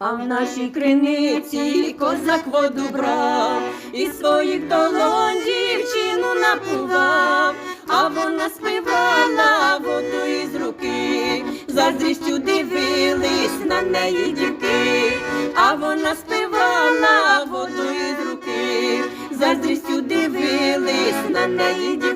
А в нашій криниці козак воду брав, і своїх долонь дівчину напував, а вона спивала воду із руки, заздрістю дивились на неї дівки, а вона спивала воду із руки, заздрістю дивились на неї дівки.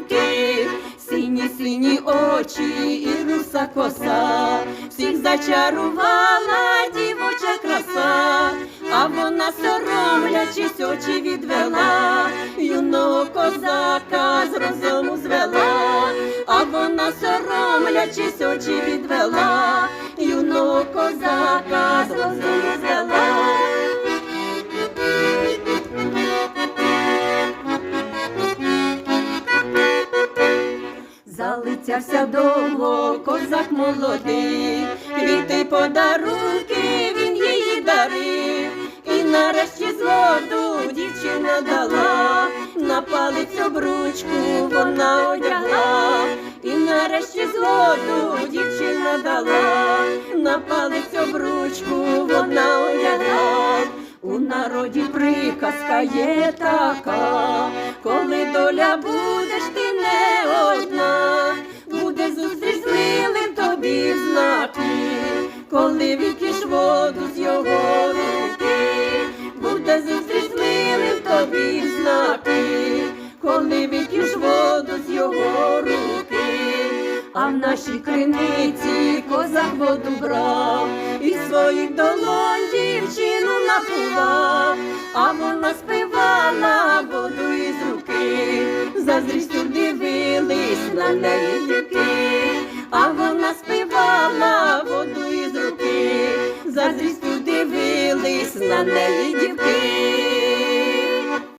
Сині сині очі і руса коса, всіх зачарувала дівоча краса, а вона соромлячись очі відвела, юного козака з розуму звела, а вона соромлячись очі відвела, Залицявся довго козак молодий, квіти подарунки він її дарив, і нарешті згоду дівчина дала, на палець обручку вона одягла, і нарешті згоду дівчина дала, на палець обручку вона одягла. У народі приказка є така, коли доля будеш ти не одна, коли вип'єш воду з його руки, буде зустріч милим тобі знаки, коли вип'єш воду з його руки. А в нашій криниці козак воду брав, і своїх долонь дівчину напував, а вона спивала воду із руки, заздрістю дивились на неї дівки, дивились на неї дівки.